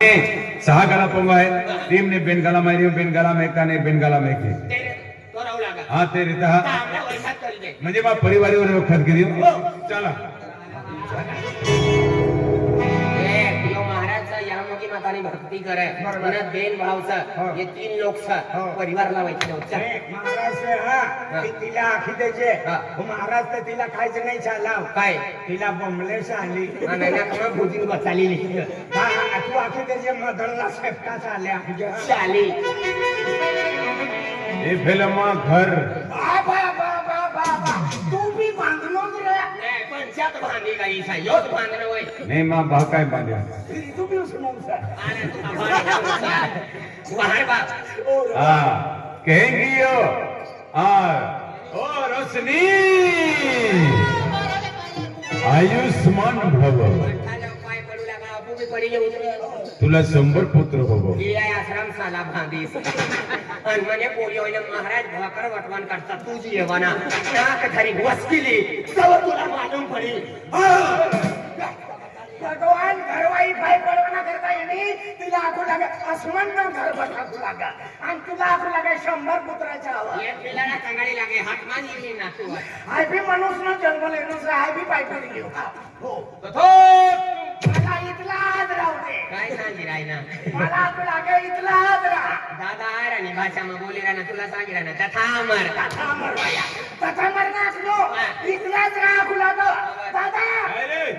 सहा गाला पंगा आहेत टीम ने बेनगाला मारी बेन गाला में का ने बेन गाला हा ते रीत हा म्हणजे मग परिवारीवर खत गेली चला माताने भक्ती करे. म्हणत बेन भावचा हे. तीन लोकचा परिवार लावायचे हा तिला आखी द्यायचे हा. महाराज तर तिला खायच नाही चालाव काय? तिला बोंबलेस आली. भुजीन बचालेली. हा, हा, तू आखी त्याचे मदरला शेपटा चाल्या हे फिल्म घर. बाबा नाही, पंचायत भांडी काही सा योच भांडणं होय ने मा भा काय बांध्या तू बी उसनून सर अरे तुझा भांडण बाहेर बाप हा कहेंगी यो आ ओ रोशनी तुला शंभर पुत्र आश्रम साला आणि महाराज भाकर वटवान करता तुझी येवाना नाक धरी वसकिली. तवर तुला मालूम पडी. भगवान घरवाई पाय पडवना करता येणे तिला आखू लागा अस्मान ना घर बसाकू लागा. आणि तुला आखू लागा शंभर पुत्राच्या हवा एक पिलाला चांगली लागे हातमान येईल ना तू. हाय बी माणूस ना जन्म लेणूस हाय बी पाय पडी घेऊ. हो. इथलाच राहू दे काय सांगी राहिना मला आखू लागा इथलाच राहा दादा आहे राणी भाषा मग बोली राहणार तुला सांगी राहणार. तथा अमर तथा मरवाया तथा मरना असलो. इथलाच राहा खुला तो. दादा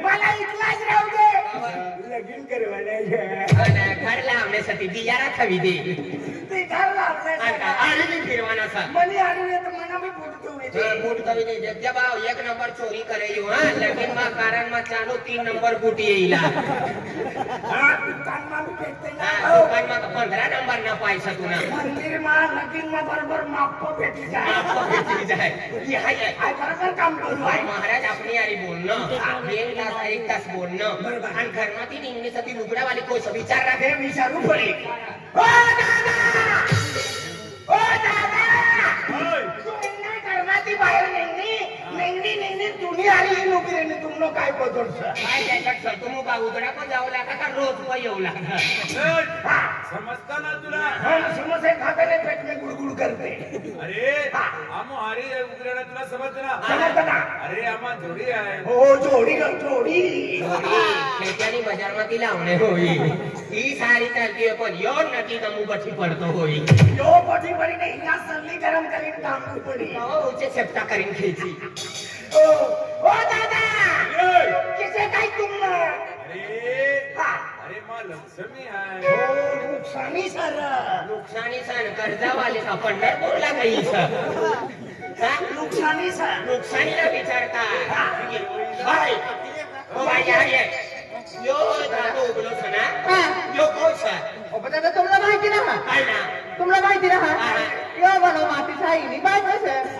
मला इथलाच राहू दे लगीन करवायला आणि घर लावण्यासाठी दियारा खवी दे. ते घर लावले आणि बी फिरवाना सा मनी आडवे तर मना मी पोट ठेवले बूट कवी दे जब जब आओ एक नंबर चोरी करे यू हाँ लेकिन मा कारण मा चालू तीन नंबर बूटी येईला हा दुकान मा भी भेटते ना हा, दुकान मा पंधरा नंबर ना पायसा तुना मंदिर मा लगीन मा बरोबर माप भेटी जाय आपको भेटी जाए ये हाय हाय आय बरोबर काम करू भाई महाराज अपनी यारी बोलणं एक तास एक तास बोलणं आणि घरमाती निघण्यासाठी लुगड्यावाली कोश विचार राखे हे विचारू पडे ओ दादा ओ निघणी निघणी तुम्ही आली ही नोकरी आणि तुमनं काय पदोडस काय त्याच्यात सतुमू बा उघडा पण जाऊ लागा का रोज पण येऊ लागा समजता ना तुला समोसे खाताने पेट में गुडगुड करते अरे आमो हरी उतरायला तुला समजतं समजतं ना ना? अरे आम्हा जोडी आहे हो जोडी ग जोडी खेळत्यानी बजारमध्ये लावणे होई ही सारी चालती पण यो नदी नमू बठी पडतो होई यो पटी पडी नाही या सर्ली गरम करीन काम पडी उचे सेप्टा करीन खेची ओ ओ दादा! किसे काय तुम अरे हा. अरे मा लक्ष्मी आहे. हो नुकसानी सर. नुकसानी सण कर्जावाले का? पंढरपूरला काही नुकसानी सर. नुकसानीला विचारता. बाय ओ बाय या ये. दादो उगलो सना यो कोण सर? दादा तुम्हाला माहिती ना? काय ना? तुम्हाला माहिती ना. यो सर मला समज वर नाहीत रा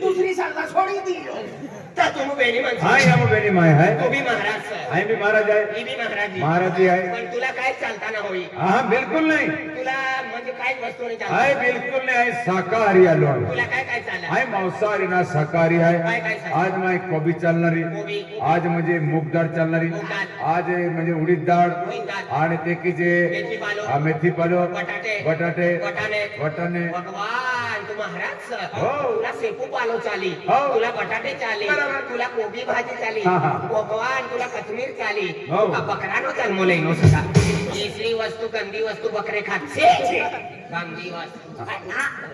दुसरी सालला सोडी दियो तर तुम्ही बेनी म्हणतो हाय आम बेनी माय तो हाय बी महाराज. सर हाय मी महाराज आहे. ही बी महाराज महाराजी आहे. पण तुला काय चालता ना होई? हा बिलकुल नाही. तुला म्हणजे काय वस्तू नाही हाय चालत बिलकुल नाही आहे शाकाहारी आलो आहे तुला काय काय चालत हाय मांसाहारी ना शाकाहारी काय आहे? आज माय कोबी चालणारी. कोबी. आज म्हणजे मूग डाळ चालणारी. मूग डाळ. आज म्हणजे उडीद डाळ. उडीद डाळ. आणि ते की जे मेथी पालक. हा, मेथी पालक बटाटे. बटाटे. वटाणे. वटाणे भगवान तू महाराज. सर हो. तुला शेपू पालो चाली हो. तुला बटाटे चाली बरोबर. तुला कोबी भाजी चाली हा, हा. भगवान तुला कोथमीर चाली हो. का बकरानो सुद्धा तिसरी वस्तू गंदी वस्तू बकरे खात छे, छे. गंदी वस्तू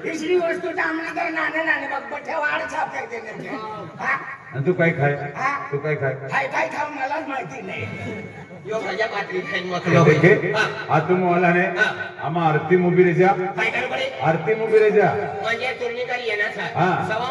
तिसरी वस्तू टामना तर नाणे नाणे बघ पठ्या वाढ छाप करते नेमके. हा? आणि तू काय खाय हा? तू काय खाय काय काय खाऊ मलाच माहिती नाही यो माझ्या पात्री खाईन हे मकलो देखे हा. आ तुम वाला ने हा. आमा आरती मुबी रे जा काय कर पडे आरती मुबी रे जा म्हणजे तुम्ही काही येणार सर हा. सव्वा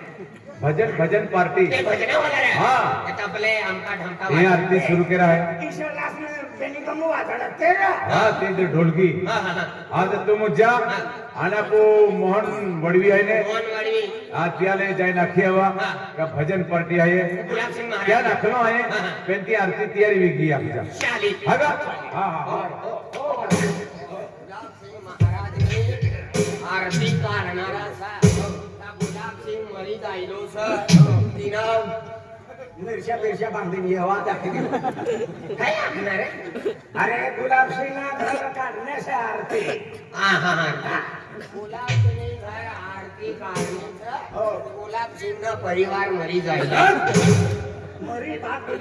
भजन पार्टी वाला आहे ने भजा वाला पावाला सला वाला सला वहार रा भजन भजन पार्टी ते भजना वाला रे हा. आता आपले आमका ढमका हे आरती सुरू केला आहे ईश्वरदासने त्यांनी कमू वाजवलं ते रे. हा ते जे ढोलकी हा हा हा आज तुम जा आणि आपो मोहन वडवी आहे ने मोहन वाडवी हा त्याले जाय नाखी हवा हा. मिरच्या मिरच्या बांधून येवा दाखली काय आखणार अरे गुलाबसिंगना घर आरती हा हा हा. गुलाब घर आरती काढण्याचं गुलाब परिवार मरी जाईल. मरी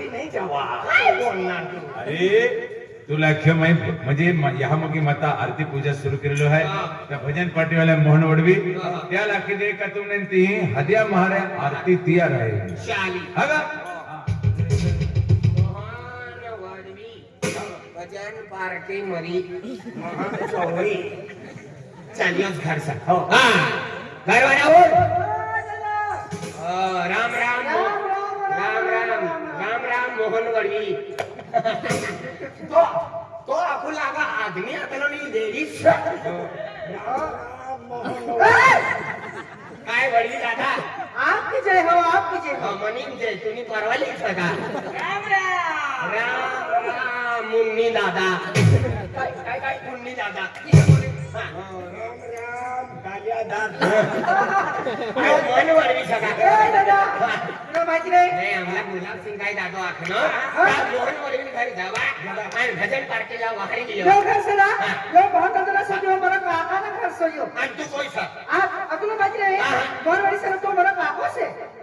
नाही जेव्हा काय बोलणार तू. अरे तुला माहीत म्हणजे ह्या मग मता आरती पूजा सुरू केलेलो आहे. त्या भजन पार्टीवाल्या मोहन वडवी त्या लाखी दे का तुमने ती हदिया महारे आरती तयार आहे. हा मरी. महान चौघी चालियोच घर सा हो. हा. घर वाला राम राम. राम राम राम राम मोहन वडवी. तो तो आपू लागा आदमी आपल्याला नाही लेडीज. काय वडवी दादा? आपकी जय हो आपकी जय हो. म्हणीन जे तुम्ही परवा लिहिता का? राम राम. मुन्नी दादा काय काय काय मुन्नी दादा हा. अहो, मन वळवी सका ए दादा तुला माहिती नाही नाही आम्हाला गुलाब सिंग काय दादो आखनो त्या मोहन वळवी घरी जावा आणि भजन पार्टीला वाहरी यो लियो घर से ना यो बहुत अंदर से जो मेरा काका ना घर से यो आणि तू कोई सा आ आ तुला माहिती नाही हा. मोहन वाली सर तो मेरा काको से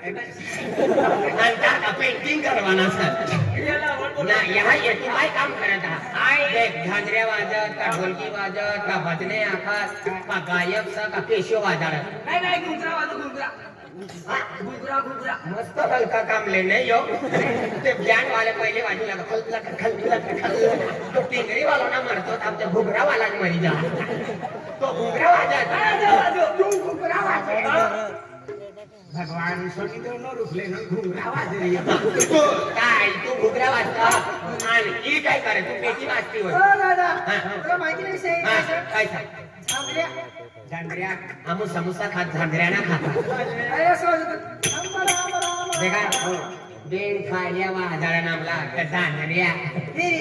मा पेंटिंग करवाना सर ना काय काम करत आहात वाजत का ढोलकी वाजत का भजने आखात का गायक सा का केशव वाजत नाही नाही गुजरा गुजरा गुजरा गुजरा मस्त हलका काम लेने यो ते बँड वाले पहिले बाजू लगा खल लगा तो टिंगरी वाला ना मारतो आमच्या घुगरा वाला मरी जा तो घुगरा वाजत घुगरा गुजरा भगवान सोनी दोनों रुपले ना घुंगरा वाजे तू काय? तू घुगरा वाजता? आणि ही काय करे? तू पेटी वाजती होय. ओ दादा. तुला माहिती नाही से हा, काय सांग? झांजऱ्या आमू समोसा खात झांजऱ्याना खाता. अरे असं वाजत राम राम राम ते काय? राम बेन खायल्या वाजाळा नामला त्या झांजऱ्या फिरी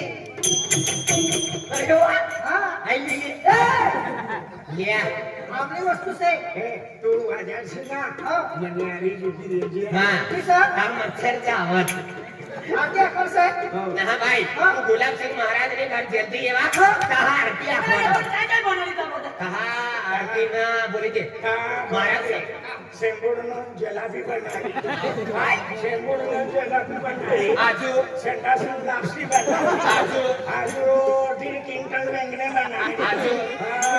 अरे वा. हाँ. आई लिये. आपली वस्तू से. हे तू वाजायची ना हाँ. मन्यारी जुटी हा. किसा हा मच्छरचा आवाज. आगे कर से ना भाई तू गुलाब सिंह महाराज ने घर जल्दी येवा कहा आरती आपण कहा आरती ना बोली ते. महाराज से शेंबूडनं जलाबी बनवायची. काय? शेंबूडनं जलाबी बनवायची. आजू. संडासून लापसी बनवायची. आजू. आजू दीड क्विंटल वेंगणे बनावी आजू. आजी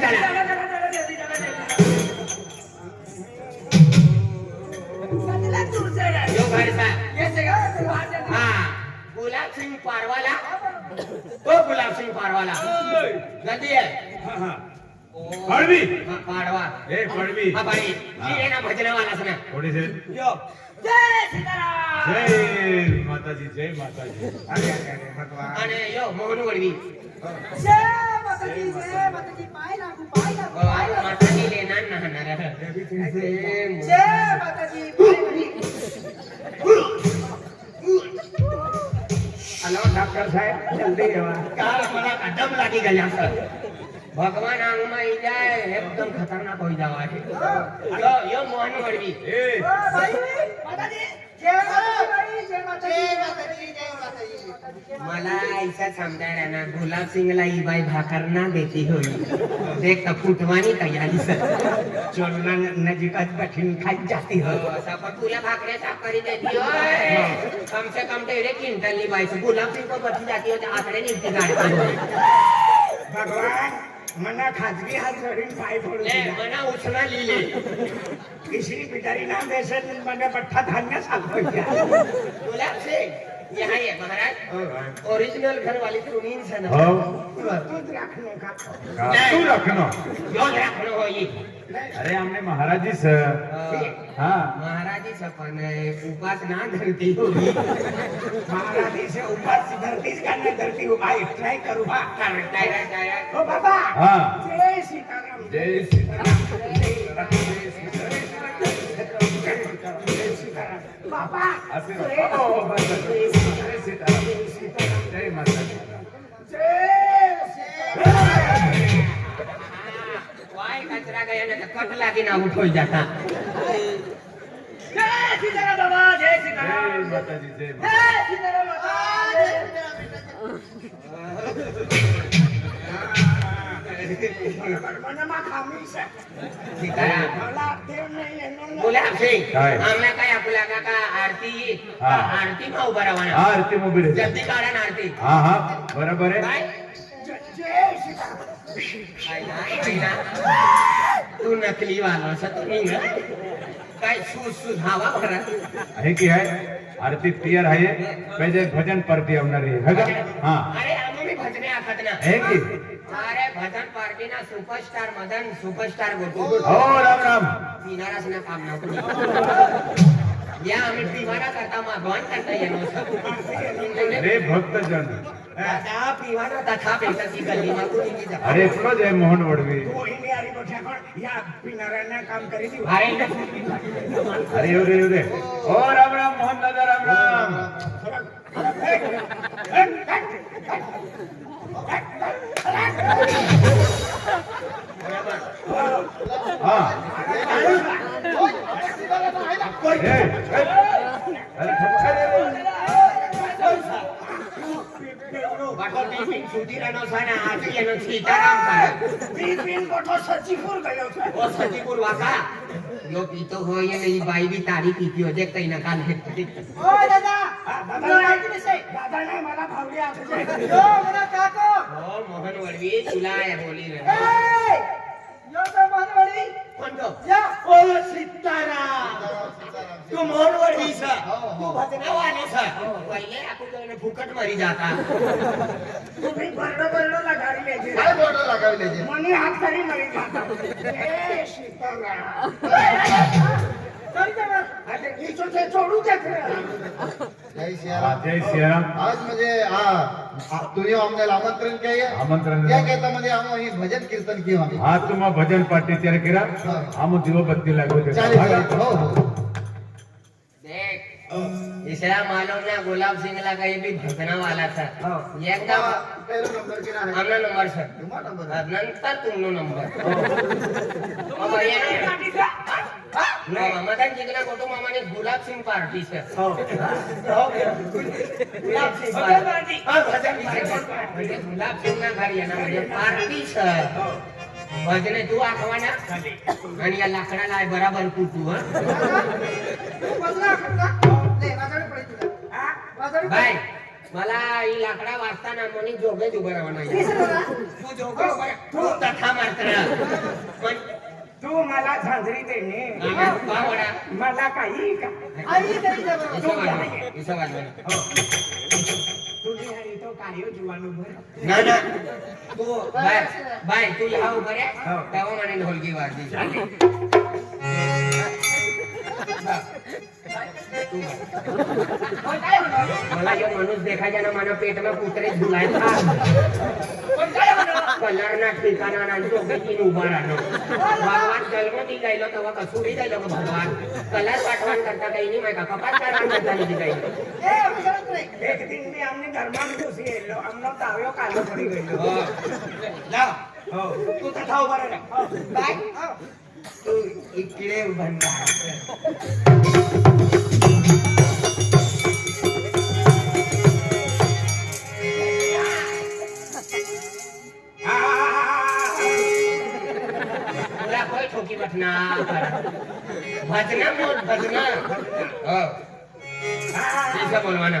चला जल्दी चला चला दूर से रे. यो घरचा ये जगह से बाहर जाना. हा गुलाब सिंग पारवाला तो गुलाब सिंग पारवाला जल्दी आहे पडवी हा, पाडवा ए पडवी हा बाई માતાજી ડોક્ટર સાહેબ જલ્દી જવા. કાર મને અડમ લાગી ગયા સર ભગવાન આંગમાં ઈ જાય એકદમ ખતરનાક હોય જવા છે. યો યો મોહન વળવી. मला ऐसा समजायला ना गुलाब सिंगला ही बाई भाकर ना देती होई देख फुटवानी तयारी सर. नजीकच कठीण खात जाती हो सफर तुला भाकऱ्या साखरी देती होय. हो. कम से कम डेरे क्विंटल ली बाई गुलाब सिंग को बची जाती हो आकडे निघते गाडी भगवान. मना खाजगी हात जोडीन पाय पडले मना उचला लिहिले तिसरी पिटारी ना बेसन मना पठ्ठा धान्य सांगतो गुलाब सिंग यहाँ है महाराज। ओरिजिनल घर वाली तो उन्हीं से ना। तू रखनो का तू रखनो यो रखनो हो ये। अरे हमने महाराज जी से हाँ। महाराज जी से पाने उपास ना धरती होगी। महाराज जी से उपास धरती का ना धरती हो भाई ट्राई करो बा कर ट्राई ट्राई ओ बाबा। हाँ। जय सीताराम। जय सीताराम। जय सीताराम। બાપા જય સીતારામ જય માતાજી લાગીને ઉઠો જતા જય સીતારામ જય સીતારામ જય સીતારામ आरती आरती भाऊ बरावाना आरती मोबी जल्दी काढा आरती. हा हा. बरोबर आहे. तू नकली वाला काय सूज सूज हवा बरा आहे की आहे? आरती क्लियर आहे. पहिले भजन परती आवणार आहे है हा. अरे आम्ही भजने आखात ना. है की? મારે ભજન પાર્ટીના સુપરસ્ટાર મદન સુપરસ્ટાર ગોપી હો રામ રામ પીનારાસના કામ ન કરો યા અમે પીવાના કરતા માં ભગવાન કરતા એનો રે ભક્તજન દાદા પીવાના તથા પેટાથી ગલીમાં કોઈ નહીં અરે એટલો જ મોહન વડવી તું અહીં આરી બેઠા પણ યા પીનારાના કામ કરી દી ભાઈ અરે એવું રે ઓ રામ રામ મોહન દાદા રામ રામ বাইরে তারিখ किती होते काही ना काल हे दादा दादा नाही मला भावली आता ખીલાય બોલી રહ્યો. યો તો મારવાડી કોણ તો યા ઓ સીતારામ. તું મોરવાડી છે. તું ભજનાવાની છે. પહેલે આખું તને ફૂકટ મરી જાતા. તું ભઈ બરડો બરડો લગાડી લેજે. ભાઈ બરડો લગાડી લેજે. મને હાથ કરી મરી જાતા. એ સીતારામ. કરી દે આજે નીચો છે છોડું કે જય तुम्ही आम्हाला आमंत्रण केलं आमंत्रण त्या केतामध्ये आम्ही हे भजन कीर्तन किंवा हा तुम्हा भजन पार्टी तयार केला आम दिवबत्ती लागू चालेल हो. हो. देख. इसरा मालूम ना गुलाब सिंह ला काही बी भजना वाला था एकदा पहिला नंबर सर. नंतर तुमनो नंबर मदन जिगना कोटो मामाने Gulab Singh party sir Gulab Singh party म्हणजे गुलाब सिंग ना घरी येणार म्हणजे पार्टी सर भजने तू आठवाना आणि या लाकडाला बराबर कुटू हं. तुला. हा? माझ्याकडे बाय मला ही लाकडा वाचताना म्हणे जोगे उभं राहावं नाही पडेल. बघा. तू जोगे उभं राहा. तू तथा मात्र पण तू मला झांजरी देणे आम्ही का वडा मला काही का आई तरी जा बरं. इसं वाजवा, इसं वाजवा. तुझी हरी तो काय जीवाणू भर ना ना तू बाय बाय तू ह्या उभं रे तेव्हा म्हणे ढोलकी वाजली तू बाय. मला ये माणूस देखायचा ना मला पेट में कुत्रे झुलायचा कलर ना ठिकाणा ना दोघेची उभा राहणं भगवान जन्म दी गायलो तेव्हा कसुरी गायलो का भगवान कलर पाठवण करता काही नाही माहिती का कपात काय करता नाही गायलो ए, आम्ही शाळेत नाही. एक दिन मी आमने धर्मात घुसी गेलो आमनो ताव्यो कालो पडी गेलो हो. तू इकडे ठोकी भजना बोल भजना. हो. बोलवाना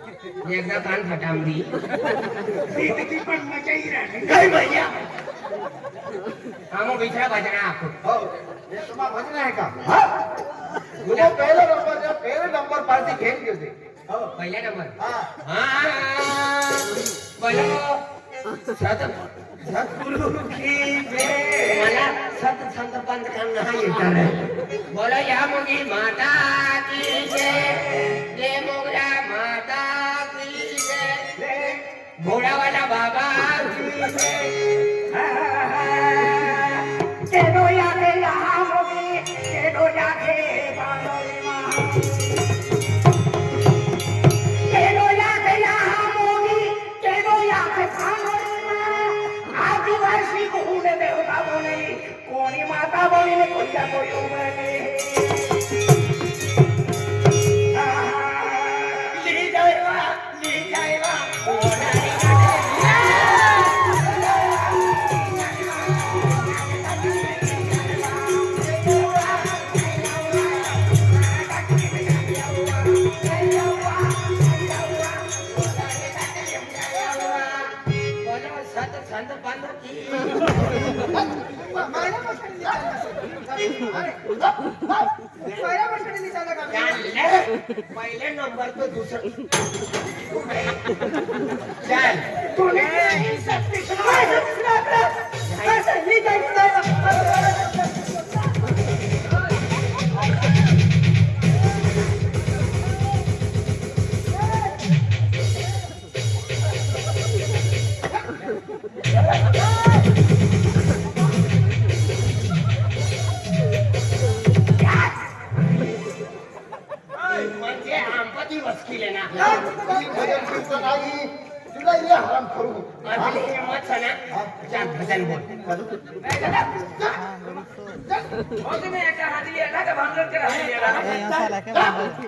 एकदा कान फटामली पण मजा ही राहिली काय भैया? आमो बिछड़ा भजना आपको हो. हे तुम्हा भजन आहे का? हा? तुला पहिला नंबर पहिला नंबर पार्टी घेऊन घेते हो पहिला नंबर हा. हाँ. बोलो. सत सतगुरु की मला सत छंद बंद करना येणार बोलो या मुगी माता की जय. जय मोगरा माता जय घोडावाला बाबा की जय केडो यागे यहाँ मोगी केडो यागे बालोरी माँ केडो यागे यहाँ पहिले नंबर तो दुसरं. म्हणजे आमचा दिवस केले ना भजन कीर्तन आई तुला ये हराम करू आपली हिंमत छे ना चाल भजन बोल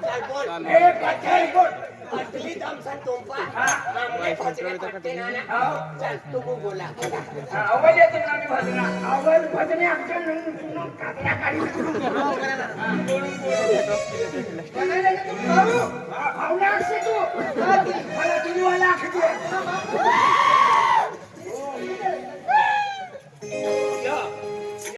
चाल बोल ए बचाई बोल पटली आमचा टोपा आमने भजने पटते ना ना चल तू को बोला अवल येते ना मी भजना अवल भजने आमच्या नंतर कापला काढी भावना असते तू. मला तुम्ही वाला आखते